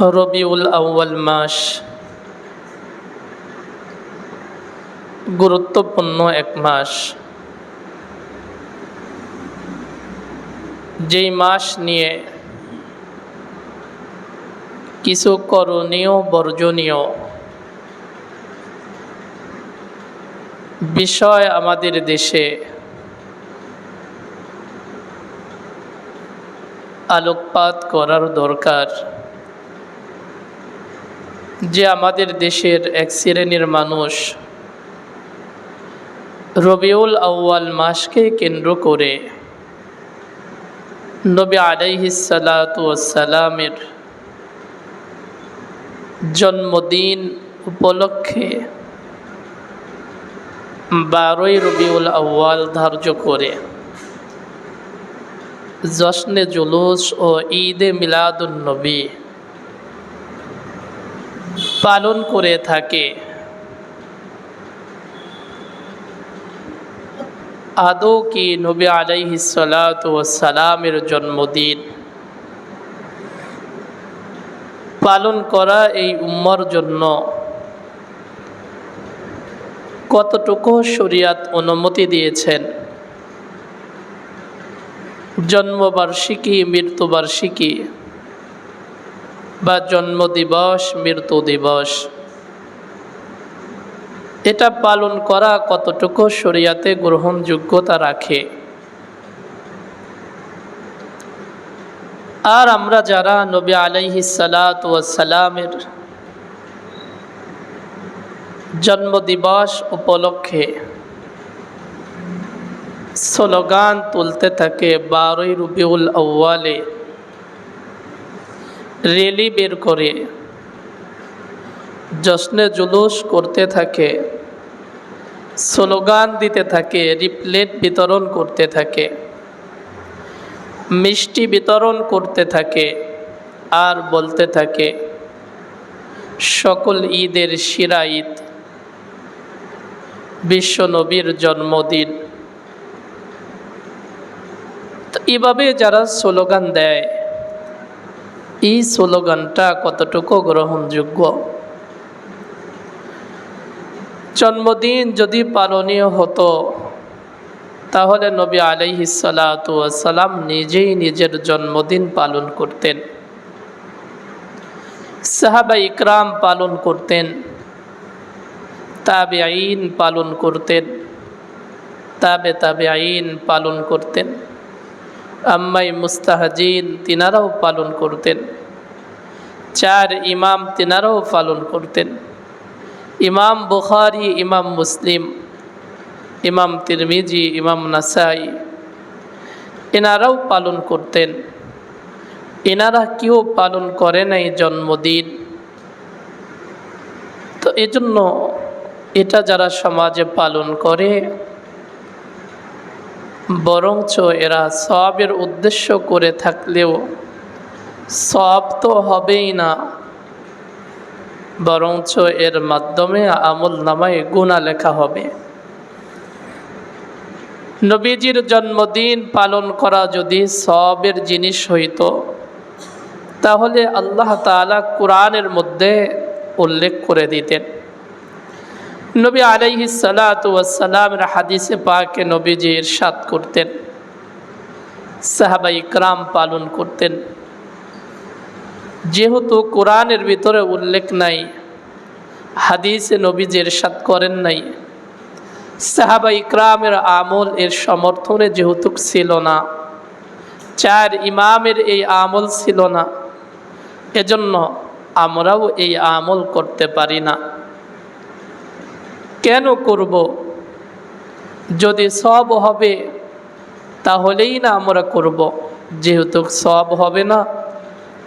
রবিউল আউ্য়াল মাস গুরুত্বপূর্ণ এক মাস। যেই মাস নিয়ে কিছু করণীয়, বর্জনীয় বিষয় আমাদের দেশে আলোকপাত করার দরকার। যে আমাদের দেশের এক শ্রেণির মানুষ রবিউল আউ্য়াল মাসকে কেন্দ্র করে নবী আলাইহিসালামের জন্মদিন উপলক্ষে বারোই রবিউল আউ্য়াল ধার্য করে জশ্নে জুলুস ও ঈদে মিলাদুন্নবী পালন করে থাকে। আদৌ কি নবী সালামের জন্মদিন? পালন করা এই উম্মর জন্য কতটুকু শরিয়াত অনুমতি দিয়েছেন? জন্মবার্ষিকী, মৃত্যুবার্ষিকী বা জন্ম দিবস মৃত্যু দিবস। এটা পালন করা কতটুকু শরিয়াতে গ্রহণযোগ্যতা রাখে? আর আমরা যারা নবী আলাইহি সালাত সালামের জন্মদিবস উপলক্ষে স্লোগান তুলতে থাকে, বারোই রবিউল আউ্য়ালে রেলি বের করে। জশ্নে জুলুস করতে থাকে। স্লোগান দিতে থাকে, রিপ্লেট বিতরণ করতে থাকে। মিষ্টি বিতরণ করতে থাকে আর বলতে থাকে, সকল ঈদের শিরা ঈদ। বিশ্বনবীর জন্মদিন। এভাবে যারা স্লোগান দেয় এই স্লোগানটা কতটুকু গ্রহণযোগ্য? জন্মদিন যদি পালনীয় হতো, তাহলে নবী আলাইহি সালাম নিজেই নিজের জন্মদিন পালন করতেন। সাহাবা ইকরাম পালন করতেন। তাবে আইন পালন করতেন। তাবে তাবে আইন পালন করতেন। আম্মাই মুস্তাহাজিন তিনারাও পালন করতেন। চার ইমাম তিনারাও পালন করতেন। ইমাম বুখারি, ইমাম মুসলিম, ইমাম তিরমিজি, ইমাম নাসাই, এনারাও পালন করতেন। এনারা কেউ পালন করে নাই জন্মদিন। তো এজন্য এটা যারা সমাজে পালন করে বরঞ্চ এরা সবের উদ্দেশ্য করে থাকলেও সব তো হবেই না। বরঞ্চ এর মাধ্যমে আমল নামায় গুণা লেখা হবে। নবীজির জন্মদিন পালন করা যদি সবের জিনিস হইত, তাহলে আল্লাহ তালা কোরআনের মধ্যে উল্লেখ করে দিতেন। নবী আলাইহি সালাতামের হাদিসে পাকে নবীজি ইরশাদ করতেন সাহাবা ইকরাম পালন করতেন। যেহেতু কোরআনের ভিতরে উল্লেখ নাই, হাদিসে নবীজি ইরশাদ করেন নাই সাহাবা ইকরামের আমল এর সমর্থনে যেহেতু ছিল না, চার ইমামের এই আমল ছিল না, এজন্য আমরাও এই আমল করতে পারি না। কেন করব? যদি সব হবে, তাহলেই না আমরা করব। যেহেতু সব হবে না,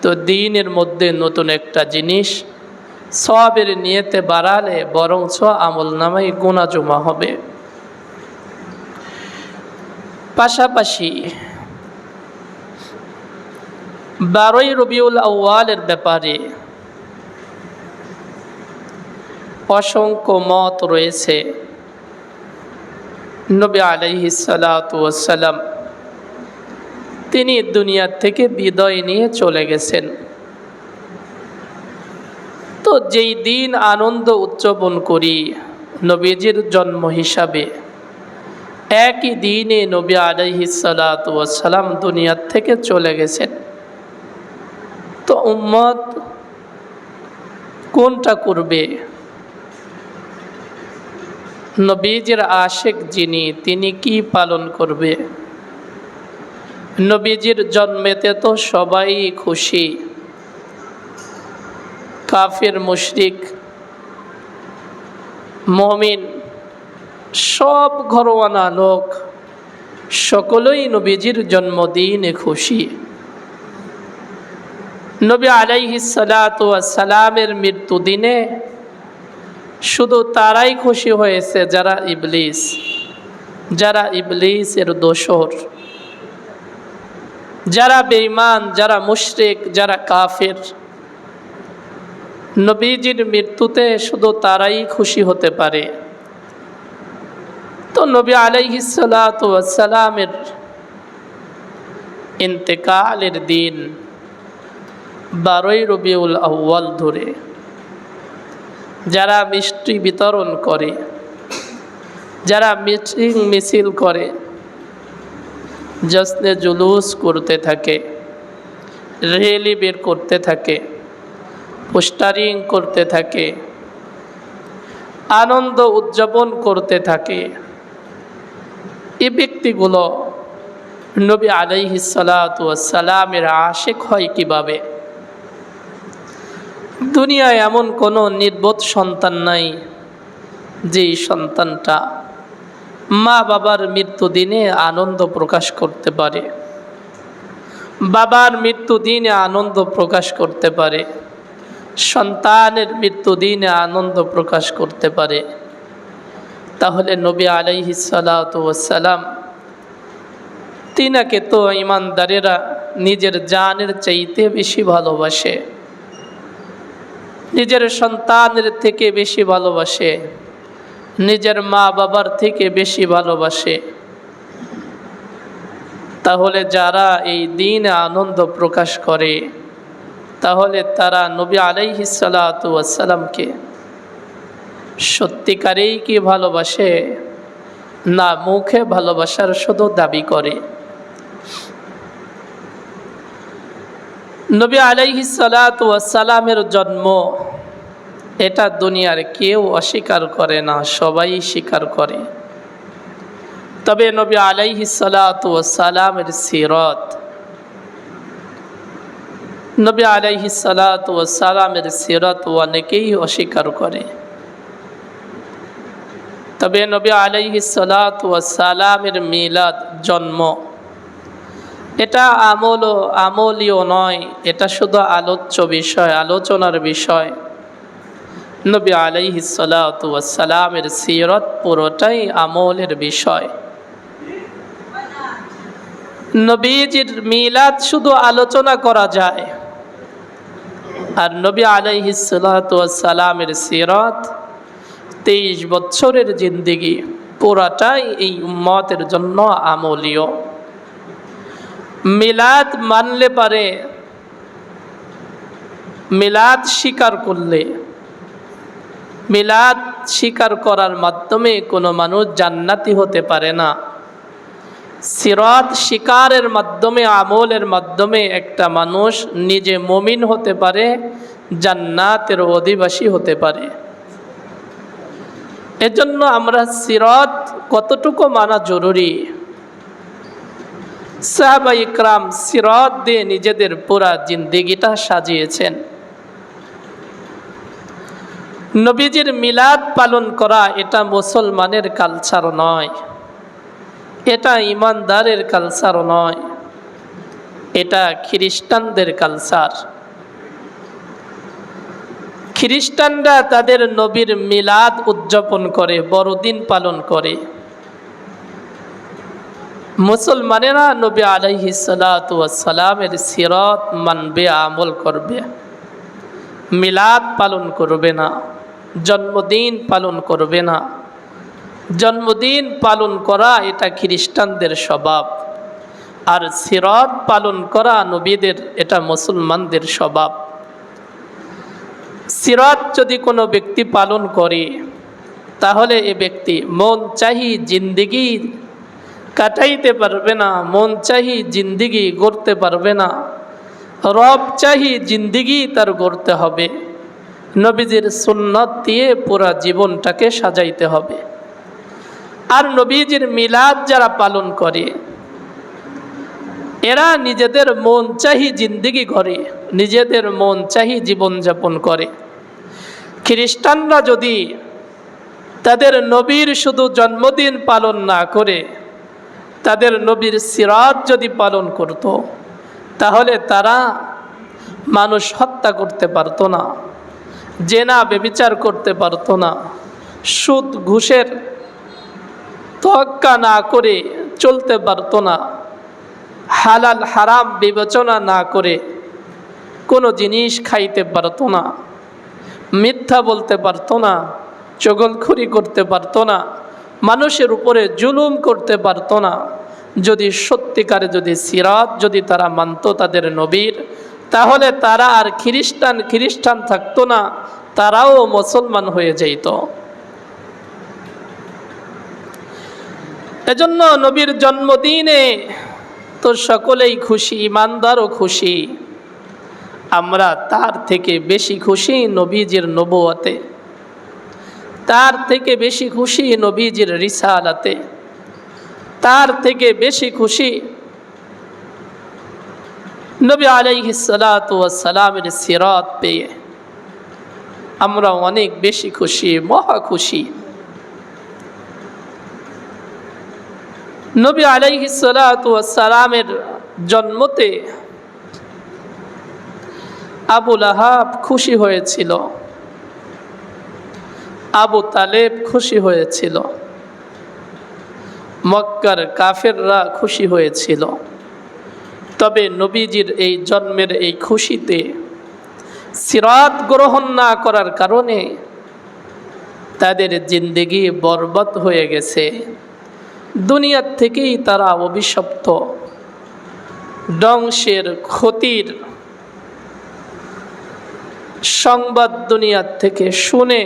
তো দিনের মধ্যে নতুন একটা জিনিস, সবের নিয়েতে বাড়ালে বরঞ্চ আমল নামাই গুণা জমা হবে। পাশাপাশি, বারোই রবিউল আউ্য়ালের ব্যাপারে অসংখ্য মত রয়েছে। নবী আলাইহি সালাম তিনি দুনিয়ার থেকে বিদায় নিয়ে চলে গেছেন। তো যেই দিন আনন্দ উদযাপন করি নবীজির জন্ম হিসাবে, একই দিনে নবী আলাইহি সালাম দুনিয়ার থেকে চলে গেছেন। তো উম্মত কোনটা করবে? নবীজির আশেক যিনি, তিনি কি পালন করবে? নবীজির জন্মেতে তো সবাই খুশি। কাফির, মুশরিক, মমিন, সব ঘরোয়ানা লোক, সকলেই নবীজির জন্মদিনে খুশি। নবী আলাইহি সালামের মৃত্যু দিনে শুধু তারাই খুশি হয়েছে যারা ইবলিস, যারা ইবলিসের দোসর যারা বেঈমান, যারা মুশরিক, যারা কাফের। নবীজির মৃত্যুতে শুধু তারাই খুশি হতে পারে। তো নবী আলাইহিসালামের ইন্তেকালের দিন বারোই রবিউল আউ্য়াল ধরে, যারা মিষ্টি বিতরণ করে, যারা মিটিং মিছিল করে জশ্নে জুলুস করতে থাকে, রেলি বের করতে থাকে, পোস্টারিং করতে থাকে, আনন্দ উদযাপন করতে থাকে। এই ব্যক্তিগুলো নবী আলাইহি সালামের আশেক হয় কীভাবে? দুনিয়ায় এমন কোনো নির্বোধ সন্তান নাই যে সন্তানটা মা বাবার মৃত্যু দিনে আনন্দ প্রকাশ করতে পারে, বাবার মৃত্যু দিনে আনন্দ প্রকাশ করতে পারে, সন্তানের মৃত্যু দিনে আনন্দ প্রকাশ করতে পারে। তাহলে নবী আলাইহি সালাম তিনাকে তো ইমানদারেরা নিজের জানের চাইতে বেশি ভালোবাসে। নিজের সন্তানের থেকে বেশি ভালোবাসে। নিজের মা বাবার থেকে বেশি ভালোবাসে। তাহলে যারা এই দিনে আনন্দ প্রকাশ করে, তাহলে তারা নবী আলাইহি সালাতামকে সত্যিকারেই কি ভালোবাসে? না, মুখে ভালোবাসার শুধু দাবি করে। নবী আলাইহি সালাতামের জন্ম। এটা দুনিয়ার কেউ অস্বীকার করে না, সবাই স্বীকার করে। তবে নবী আলাইহি সালাতামের সিরত, নবী আলাইহি সালাতামের সিরত অনেকেই অস্বীকার করে। তবে নবী আলাইহি সালাতামের মিলাদ জন্ম। এটা আমল আমলীয় নয়, এটা শুধু আলোচ্য বিষয়, আলোচনার বিষয়। নবী আলাইহি সালাতামের সিরত পুরোটাই আমলের বিষয়। নবীজির মিলাদ শুধু আলোচনা করা যায়। আর নবী আলাইহি সালাতামের সিরত তেইশ বছরের জিন্দিগি, পুরাটাই এই উম্মতের জন্য আমলীয়। মিলাদ মানলে পারে, মিলাদ স্বীকার করলে, মিলাদ স্বীকার করার মাধ্যমে কোনো মানুষ জান্নাতি হতে পারে না। সিরাত শিকারের মাধ্যমে, আমলের মাধ্যমে একটা মানুষ নিজে মমিন হতে পারে, জান্নাতের অধিবাসী হতে পারে। এজন্য আমরা সিরত কতটুকু মানা জরুরি? সাহাবা ইকরাম সিরত দিয়ে নিজেদের পুরা জিন্দিগিটা সাজিয়েছেন। নবীজির মিলাদ পালন করা এটা মুসলমানের কালচার নয়। এটা ইমানদারের কালচার নয়। এটা খ্রিস্টানদের কালচার খ্রিস্টানরা তাদের নবীর মিলাদ উদযাপন করে, বড়দিন পালন করে। মুসলমানেরা নবী আলহি সালামের সিরত মানবে, আমল করবে। মিলাদ পালন করবে না, জন্মদিন পালন করবে না। জন্মদিন পালন করা এটা খ্রিস্টানদের স্বভাব। আর সিরত পালন করা নবীদের, এটা মুসলমানদের স্বভাব। সিরাত যদি কোনো ব্যক্তি পালন করে, তাহলে এ ব্যক্তি মন চাহি জিন্দিগি কাটাইতে পারবে না, মন চাহি জিন্দিগি গড়তে পারবে না, রব চাহি জিন্দিগি তার গড়তে হবে, নবীজির সুন্নত দিয়ে পুরা জীবনটাকে সাজাইতে হবে। আর নবীজির মিলাদ যারা পালন করে, এরা নিজেদের মন চাহি জিন্দিগি করে নিজেদের মন চাহি জীবনযাপন করে। খ্রিস্টানরা যদি তাদের নবীর শুধু জন্মদিন পালন না করে তাদের নবীর সিরাত যদি পালন করত, তাহলে তারা মানুষ হত্যা করতে পারতো না, জেনা বেবিচার করতে পারতো না, সুদ, ঘুষের তোয়াক্কা না করে চলতে পারতো না, হালাল, হারাম বিবেচনা না করে কোনো জিনিস খাইতে পারতো না, মিথ্যা বলতে পারতো না চগলখুরি করতে পারতো না। মানুষের উপরে জুলুম করতে পারতো না। যদি সত্যিকারে যদি সিরাত যদি তারা মানত তাদের নবীর, তাহলে তারা আর খ্রিস্টান খ্রিস্টান থাকতো না, তারাও মুসলমান হয়ে যেত। এজন্য নবীর জন্মদিনে তো সকলেই খুশি, ইমানদারও খুশি। আমরা তার থেকে বেশি খুশি নবীজির নবুয়াতে তার থেকে বেশি খুশি নবীজির রিসালাতে। তার থেকে বেশি খুশি নবী আলাইহিসালামের সিরাত পেয়ে। আমরা অনেক বেশি খুশি, মহা খুশি। নবী আলাইহিসালামের জন্মতে আবুল আহাব খুশি হয়েছিল। আবু তালেব খুশি হয়েছিল। মক্কার কাফেররা খুশি হয়েছিল। তবে নবীজির এই জন্মের এই খুশিতে সিরাত গ্রহণ না করার কারণে তাদের জিন্দেগি বরবাদ হয়ে গেছে। দুনিয়ার থেকেই তারা অভিশপ্ত। ধ্বংসের ক্ষতির সংবাদ দুনিয়ার থেকে শুনে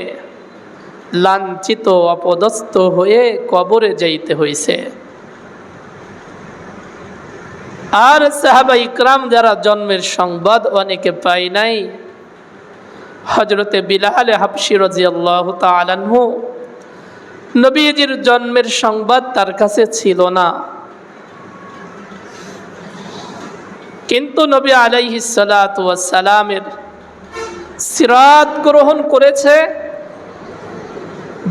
লাঞ্ছিত, অপদস্থ হয়ে কবরে যাইতে হয়েছে আর সাহাবা ইকরাম যারা জন্মের সংবাদ অনেকে পাই নাই হজরতে বিলাহালে হাফসি রাজিয়াল্লাহ তালানহু নবীজির জন্মের সংবাদ তার কাছে ছিল না। কিন্তু নবী আলাইহি সালামের সিরাত গ্রহণ করেছে।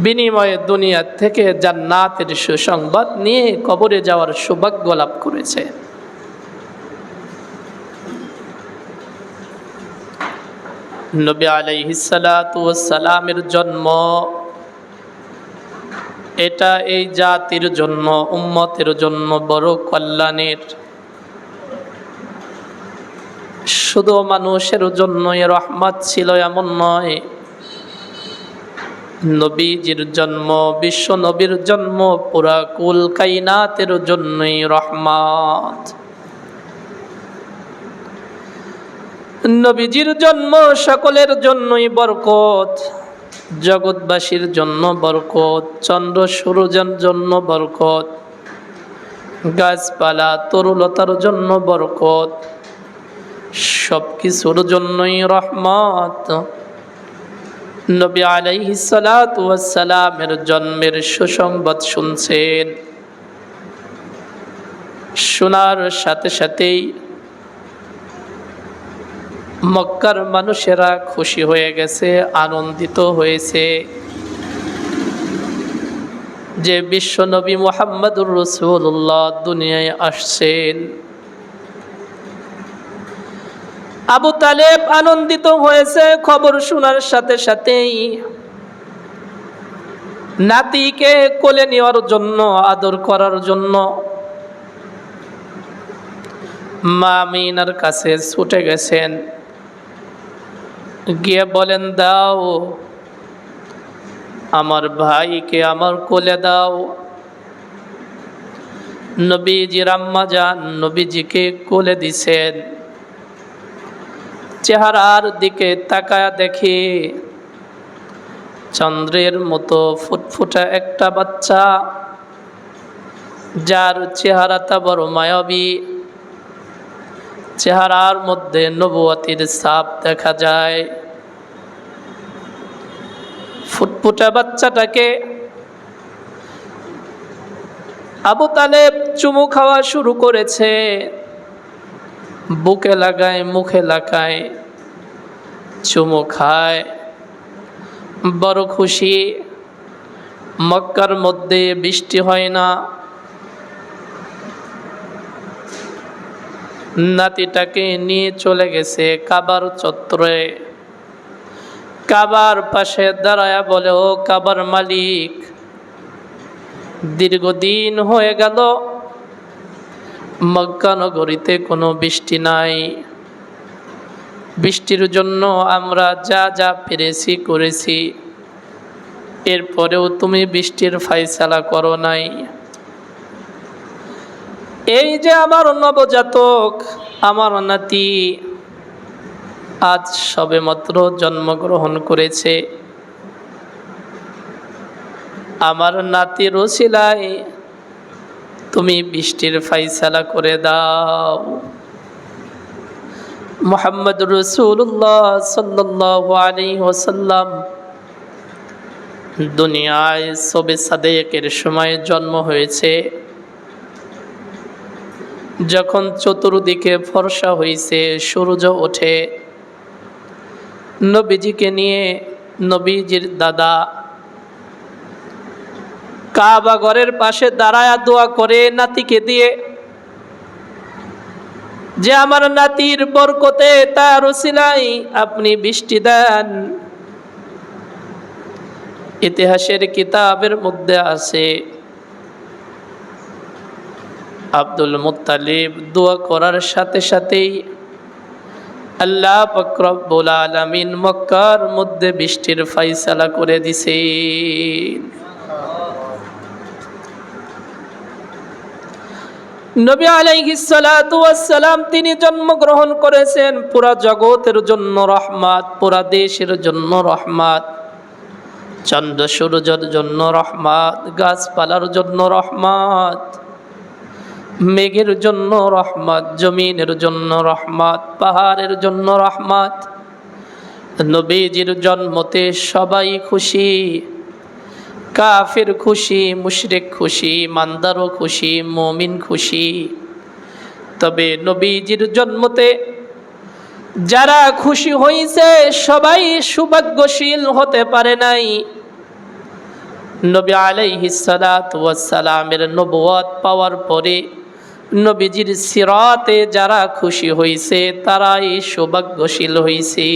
বিনিময়ে দুনিয়া থেকে জান্নাতের সুসংবাদ নিয়ে কবরে যাওয়ার সৌভাগ্য লাভ করেছে। নবী আলাইহিসালামের জন্ম, এটা এই জাতির জন্য উম্মতের জন্য বড় কল্যাণের। শুধু মানুষের জন্যই রহমত ছিল এমন নয় নবীজির জন্ম, বিশ্ব নবীর জন্ম, পুরা কুল কাইনাতের জন্যই রহমত। নবীজির জন্ম সকলের জন্যই বরকত, জগৎবাসীর জন্য বরকত, চন্দ্র সূর্যের জন্য বরকত, গাছপালা, তরুলতার জন্য বরকত সব কিছুর জন্যই রহমত। নবী আলাইহি সালামের জন্মের সুসংবাদ শুনছেন। শোনার সাথে সাথেই মক্কার মানুষেরা খুশি হয়ে গেছে, আনন্দিত হয়েছে। যে বিশ্বনবী মোহাম্মদুর রসুল্লাহ দুনিয়ায় আসছেন। আবু তালেব আনন্দিত হয়েছে, খবর শোনার সাথে সাথেই নাতিকে কোলে নেওয়ার জন্য, আদর করার জন্য মা মিনার কাছে ছুটে গেছেন। গিয়ে বলেন, দাও, আমার ভাইকে আমার কোলে দাও। নবীজির আম্মা যান, নবীজিকে কোলে দিছেন। চেহারার দিকে তাকায়া দেখে চন্দ্রের মতো ফুটফুটা একটা বাচ্চা, যার চেহারাটা বড় মায়াবী। চেহারার মধ্যে নবুয়াতির সাপ দেখা যায়। ফুটফুটা বাচ্চাটাকে আবু তালেব চুমু খাওয়া শুরু করেছে। বুকে লাগায়, মুখে লাগায়, চুমু খায়। বড় খুশি, মক্কার মধ্যে বৃষ্টি হয় না। নাতিটাকে নিয়ে চলে গেছে কাবার চত্বরে। কাবার পাশে দাঁড়ায়া বলে, ও কাবার মালিক, দীর্ঘদিন হয়ে গেল মক্কা নগরীতে কোনো বৃষ্টি নাই। বৃষ্টির জন্য আমরা যা যা পেরেছি করেছি। এরপরেও তুমি বৃষ্টির ফাইসালা করো নাই। এই যে আমার নবজাতক, আমার নাতি আজ সবেমাত্র জন্মগ্রহণ করেছে। আমার নাতির রসিলায় তুমি বৃষ্টির ফাইসালা করে দাও। মোহাম্মদ রসুল্লাহ সাল্লাহ ওসাল্লাম দুনিয়ায় সবে সাদেকের সময় জন্ম হয়েছে। যখন চতুর্দিকে ফর্সা হয়েছে সূর্য ওঠে। নবীজিকে নিয়ে নবীজির দাদা কাবা ঘরের পাশে দাঁড়ায়া দোয়া করে নাতিকে দিয়ে, যে আমার নাতির বরকতে তার সিলাই আপনি বৃষ্টি দেন। ইতিহাসের কিতাবের মধ্যে আছে, আব্দুল মুতালিব দোয়া করার সাথে সাথেই আল্লাহ ফকরবুল আলমিন মক্কার মধ্যে বৃষ্টির ফাইসালা করে দিছে নবী আলাইহিসালাম তিনি জন্মগ্রহণ করেছেন পুরা জগতের জন্য রহমাত, পুরা দেশের জন্য রহমাত। চন্দ্র সূর্যের জন্য রহমাত, গাছপালার জন্য রহমাত, মেঘের জন্য রহমত, জমিনের জন্য রহমত, পাহাড়ের জন্য রহমত। নবীজির জন্মতে সবাই খুশি। কাফের খুশি, মুশরেক খুশি, মান্দারও খুশি, মমিন খুশি। তবে নবীজির জন্মতে যারা খুশি হয়েছে সবাই সৌভাগ্যশীল হতে পারে নাই। নবী আলাইহিসালামের নবুয়াত পাওয়ার পরে নবীজির সিরাতে যারা খুশি হয়েছে তারাই সৌভাগ্যশীল হয়েছে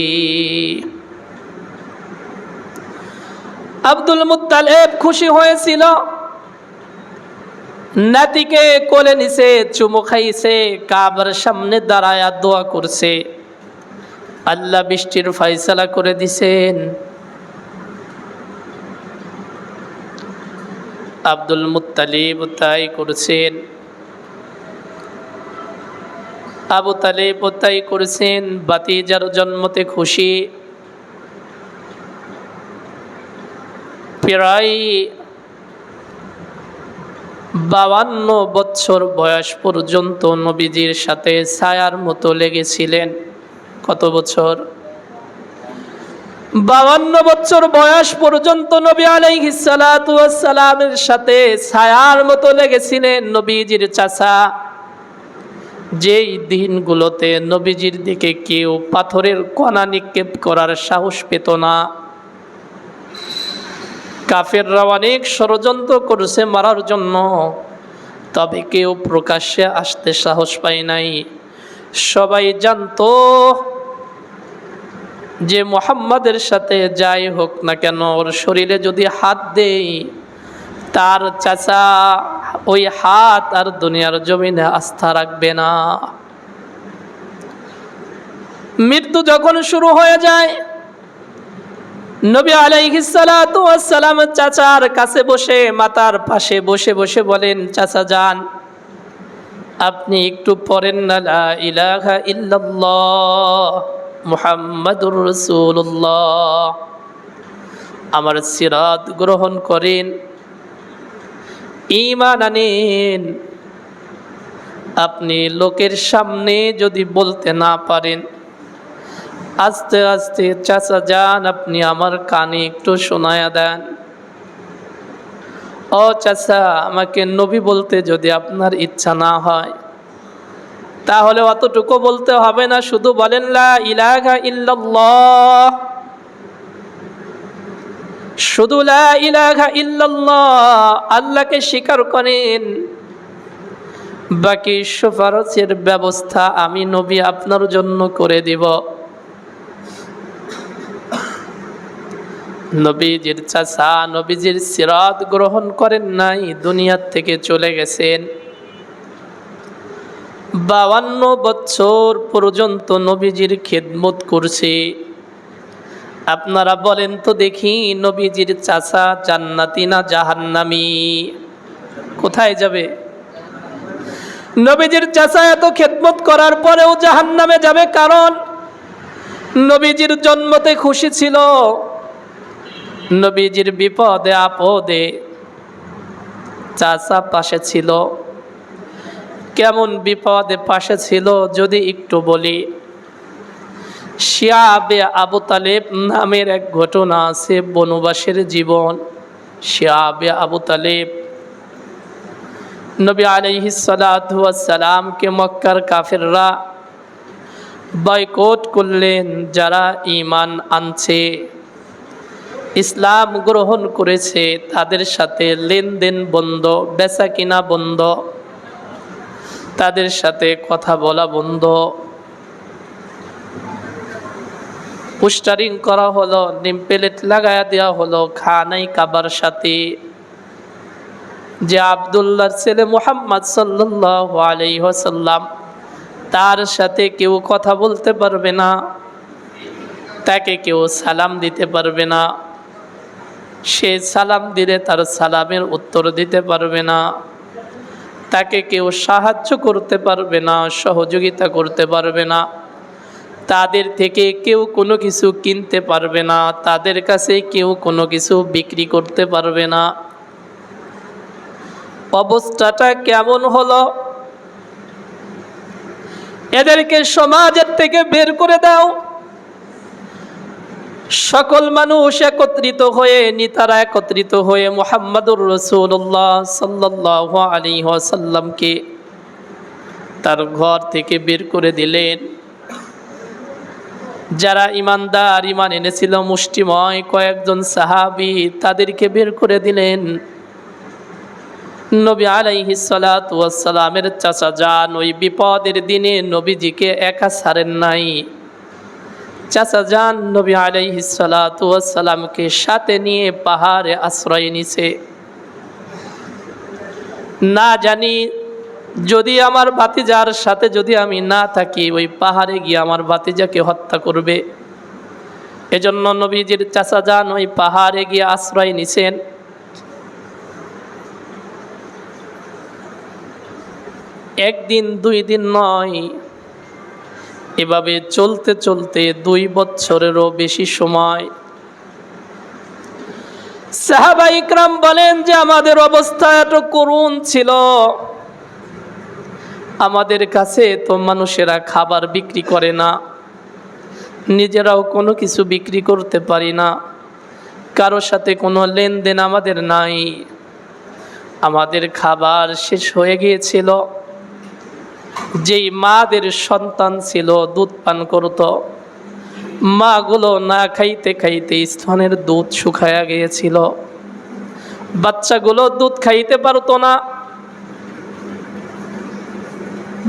আব্দুল মুতালেব খুশি হয়েছিল। নাতিকে কোলে নিছে, চুমু খাইছে, কাবার সামনে দাঁড়ায় দোয়া করছে। আল্লাহ বৃষ্টির ফাইসালা করে দিছেন। আব্দুল মুতালিব তাই করছেন। আবু তালেব তাই করেছেন। বাতিজার জন্মতে খুশি। প্রায় বাবান্ন বৎসর বয়স পর্যন্ত নবীজির সাথে ছায়ার মতো লেগেছিলেন। কত বছর? বাবান্ন বছর বয়স পর্যন্ত নবী আলাইহিসালামের সাথে ছায়ার মতো লেগেছিলেন নবীজির চাচা। যেই দিনগুলোতে নবীজির দিকে কেউ পাথরের কণা নিক্ষেপ করার সাহস পেত না। কাফেররা অনেক ষড়যন্ত্র করেছে মারার জন্য। তবে কেউ প্রকাশ্যে আসতে সাহস পায় নাই। সবাই জানতো যে মোহাম্মদের সাথে যাই হোক না কেন, ওর শরীরে যদি হাত দেই, তার চাচা ওই হাত আর দুনিয়ার জমিনে আস্থা রাখবে না। মৃত্যু যখন শুরু হয়ে যায় নবী আলাইহিসালাম চাচার কাছে বসে, মাতার পাশে বসে বসে বলেন, চাচা যান, আপনি একটু পড়েন না ইলাহা ইল্লাল্লাহ, মুহাম্মাদুর রসুল্লাহ আমার সিরাত গ্রহণ করেন ইমান আনেন। আপনি লোকের সামনে যদি বলতে না পারেন আস্তে আস্তে, চাচা যান আপনি আমার কানে একটু শোনায়া দেন। ও চাচা, আমাকে নবী বলতে যদি আপনার ইচ্ছা না হয়, তাহলে অতটুকু বলতে হবে না, শুধু বলেন, লা শুধু, লা আল্লাহকে স্বীকার করেন। বাকি সুপারসের ব্যবস্থা আমি নবী আপনার জন্য করে দিব। নবীজির চাষা নবীজির সিরাত গ্রহণ করেন নাই দুনিয়ার থেকে চলে গেছেন। বাউান্ন বছর পর্যন্ত নবীজির খেদমত করছে। আপনারা বলেন তো দেখি নবীজির চাচা জান্নাতি না জাহান্নামি? কোথায় যাবে? নবীজির চাচা এত খেদমত করার পরেও জাহান্নামে যাবে কারণ নবীজির জন্মতে খুশি ছিল। নবীজির বিপদে, আপদে চাচা পাশে ছিল। কেমন বিপদে পাশে ছিল যদি একটু বলি। শিয়াবে আবু তালেব নামের এক ঘটনা আছে বনবাসের জীবন। শিয়াবে আবু তালেব নবী আলহিসালামকে মক্কার কাফেররা বয়কট করলেন যারা ইমান আনছে। ইসলাম গ্রহণ করেছে, তাদের সাথে লেনদেন বন্ধ, বেচা কিনা বন্ধ, তাদের সাথে কথা বলা বন্ধ। পোস্টারিং করা হলো নিম প্লেট লাগায়া দেওয়া হলো খানাই কাবার সাথে। যে আবদুল্লার ছেলে মোহাম্মদ সাল্লাহ আলাইসাল্লাম তার সাথে কেউ কথা বলতে পারবে না, তাকে কেউ সালাম দিতে পারবে না। সে সালাম দিলে তার সালামের উত্তর দিতে পারবে না। তাকে কেউ সাহায্য করতে পারবে না, সহযোগিতা করতে পারবে না। তাদের থেকে কেউ কোনো কিছু কিনতে পারবে না, তাদের কাছে কেউ কোনো কিছু বিক্রি করতে পারবে না। অবস্থাটা কেমন হলো? এদেরকে সমাজের থেকে বের করে দাও। সকল মানুষ একত্রিত হয়ে, নিতারা একত্রিত হয়ে মোহাম্মদুর রসুল্লাহ সাল্লাহ আলী সাল্লামকে তার ঘর থেকে বের করে দিলেন। যারা ইমানদার, ইমান এনেছিল, মুষ্টিময় কয়েকজন সাহাবি তাদেরকে বের করে দিলেন। নবী আলাইহি সালামের চাচা যান, ওই বিপদের দিনে নবীজিকে একা ছাড়েন নাই। চাচা যান, নবী আলাইহি সালামকে সাথে নিয়ে পাহাড়ে আশ্রয় নিছে। না জানি যদি আমার ভাতিজার সাথে যদি আমি না থাকি, ওই পাহাড়ে গিয়ে আমার ভাতিজাকে হত্যা করবে। এজন্য নবীজির চাচা যান ওই পাহাড়ে গিয়ে আশ্রয় নিছেন। একদিন, দুই দিন নয় এভাবে চলতে চলতে দুই বছরেরও বেশি সময়। সাহাবা ইকরাম বলেন যে, আমাদের অবস্থা এত করুণ ছিল। আমাদের কাছে তো মানুষেরা খাবার বিক্রি করে না। নিজেরাও কোনো কিছু বিক্রি করতে পারি না। কারও সাথে কোনো লেনদেন আমাদের নাই। আমাদের খাবার শেষ হয়ে গিয়েছিল। যেই মাদের সন্তান ছিল, দুধ পান করত। মাগুলো না খাইতে খাইতে স্তনের দুধ শুকায়া গিয়েছিল। বাচ্চাগুলো দুধ খাইতে পারতো না।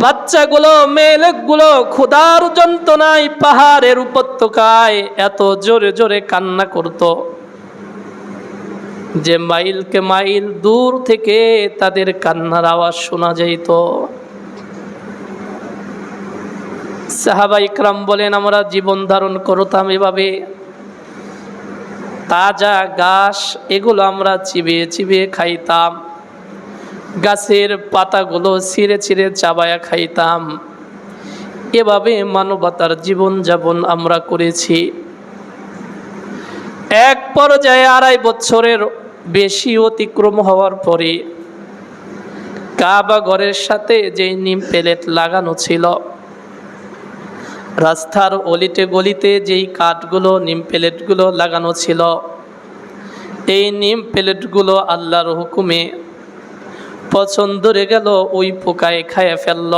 বাচ্চাগুলো মেয়েগুলো ক্ষুধার যন্ত্রণায় পাহাড়ের উপত্যকায় এত জোরে জোরে কান্না করত। যে মাইলকে মাইল দূর থেকে তাদের কান্নার আওয়াজ শোনা যাইত। সাহাবা ইকরাম বলেন, আমরা জীবন ধারণ করতাম এভাবে। তাজা ঘাস, এগুলো আমরা চিবিয়ে চিবিয়ে খাইতাম। গাছের পাতাগুলো ছিঁড়ে ছিঁড়ে চাবায়া খাইতাম। এভাবে মানবতার জীবন যাপন আমরা করেছি। এক পর্যায়ে আড়াই বছরের বেশি অতিক্রম হওয়ার পরে কাবা ঘরের সাথে যে নিম প্লেট লাগানো ছিল রাস্তার অলিতে গলিতে যেই কাঠগুলো, নিম প্লেটগুলো লাগানো ছিল, এই নিম প্লেটগুলো আল্লাহর হুকুমে পছন্দ রে গেল, ওই পোকায় খায় ফেলল।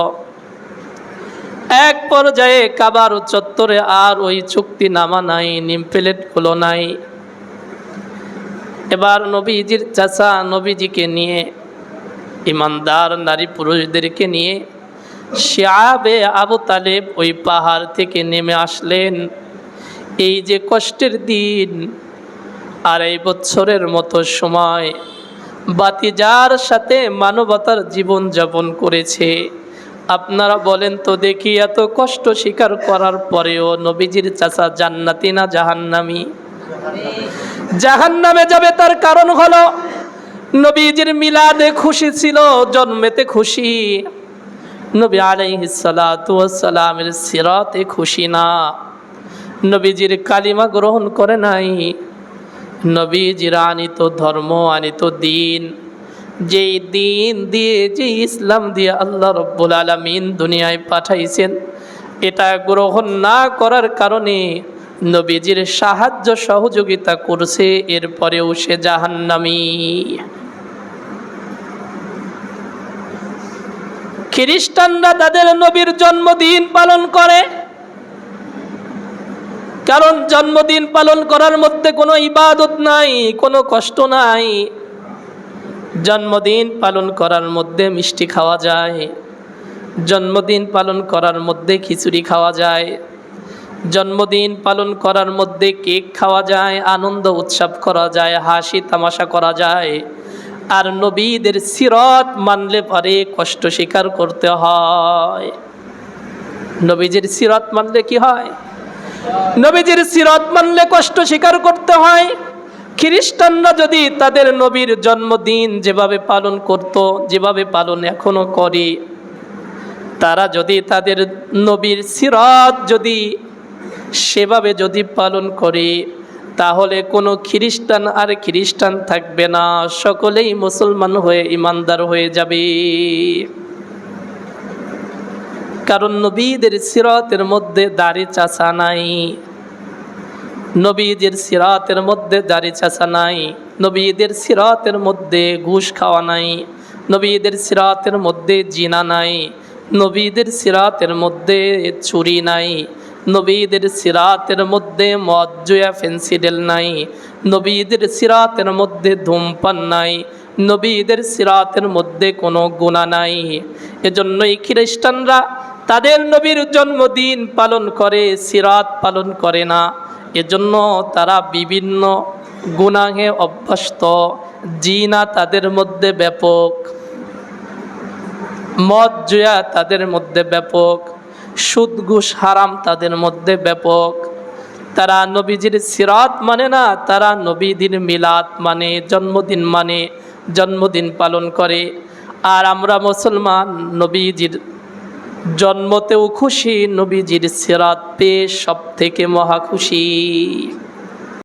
এক পর্যায়ে কাবার চত্বরে আর ওই চুক্তি নামা নাই, নিম প্লেটগুলো নাই। এবার নবীজির চাচা নবীজিকে নিয়ে, ইমানদার নারী পুরুষদেরকে নিয়ে শিয়াবে আবু তালেব ওই পাহাড় থেকে নেমে আসলেন। এই যে কষ্টের দিন, আড়াই বছরের মতো সময়, বাতিজার সাথে মানবতার জীবন যাপন করেছে। আপনারা বলেন তো দেখি এত কষ্ট স্বীকার করার পরেও নবীজির চাচা জান্নাতি না জাহান্নামি? জাহান্নামে যাবে তার কারণ হলো, নবীজির মিলাদে খুশি ছিল, জন্মেতে খুশি। নবী আলাইহিসালামের সিরাতে খুশি না। নবীজির কালিমা গ্রহণ করে নাই। নবীজির আনিত ধর্ম, আনিত দিন। যেই দিন দিয়ে যে ইসলাম দিয়ে আল্লাহ রব্বুল আলমিন দুনিয়ায় পাঠাইছেন, এটা গ্রহণ না করার কারণে নবীজির সাহায্য সহযোগিতা করছে, এরপরেও সে জাহান্নামী। খ্রিস্টানরা তাদের নবীর জন্মদিন পালন করে, কারণ জন্মদিন পালন করার মধ্যে কোনো ইবাদত নাই, কোনো কষ্ট নাই। জন্মদিন পালন করার মধ্যে মিষ্টি খাওয়া যায়, জন্মদিন পালন করার মধ্যে খিচুড়ি খাওয়া যায়, জন্মদিন পালন করার মধ্যে কেক খাওয়া যায়, আনন্দ উৎসব করা যায়, হাসি তামাশা করা যায়। আর নবীদের সিরত মানলে পরে কষ্ট স্বীকার করতে হয়। নবীজির সিরত মানলে কি হয়? নবীজির সিরত মানলে কষ্ট স্বীকার করতে হয়। খ্রিস্টানরা যদি তাদের নবীর জন্মদিন যেভাবে পালন করত, যেভাবে পালন এখনও করে, তারা যদি তাদের নবীর সিরত যদি সেভাবে যদি পালন করে তাহলে কোনো খ্রিস্টান আর খ্রিস্টান থাকবে না। সকলেই মুসলমান হয়ে ইমানদার হয়ে যাবে। কারণ নবীদের সিরতের মধ্যে দাড়ি চাচা নাই। নবীদের সিরাতের মধ্যে দাড়ি চাচা নাই। নবীদের সিরাতের মধ্যে ঘুষ খাওয়া নাই। নবীদের সিরাতের মধ্যে জিনা নাই। নবীদের সিরাতের মধ্যে চুরি নাই। নবীদের সিরাতের মধ্যে মজ্জয়া ফেন্সিডেল নাই, নবীদের সিরাতের মধ্যে ধূমপান নাই, নবীদের সিরাতের মধ্যে কোনো গুণা নাই। এজন্যই খ্রিস্টানরা তাদের নবীর জন্মদিন পালন করে, সিরাত পালন করে না। এজন্য তারা বিভিন্ন গুণাহে অভ্যস্ত। জিনা তাদের মধ্যে ব্যাপক মদ জয়া তাদের মধ্যে ব্যাপক। সুদ ঘুষ হারাম তাদের মধ্যে ব্যাপক। তারা নবীজির সিরাত মানে না, তারা নবীদিন মিলাদ মানে জন্মদিন মানে জন্মদিন পালন করে। আর আমরা মুসলমান নবীজির জন্মতেও খুশি, নবীজির সিরাত পেয়ে সব থেকে মহা খুশি।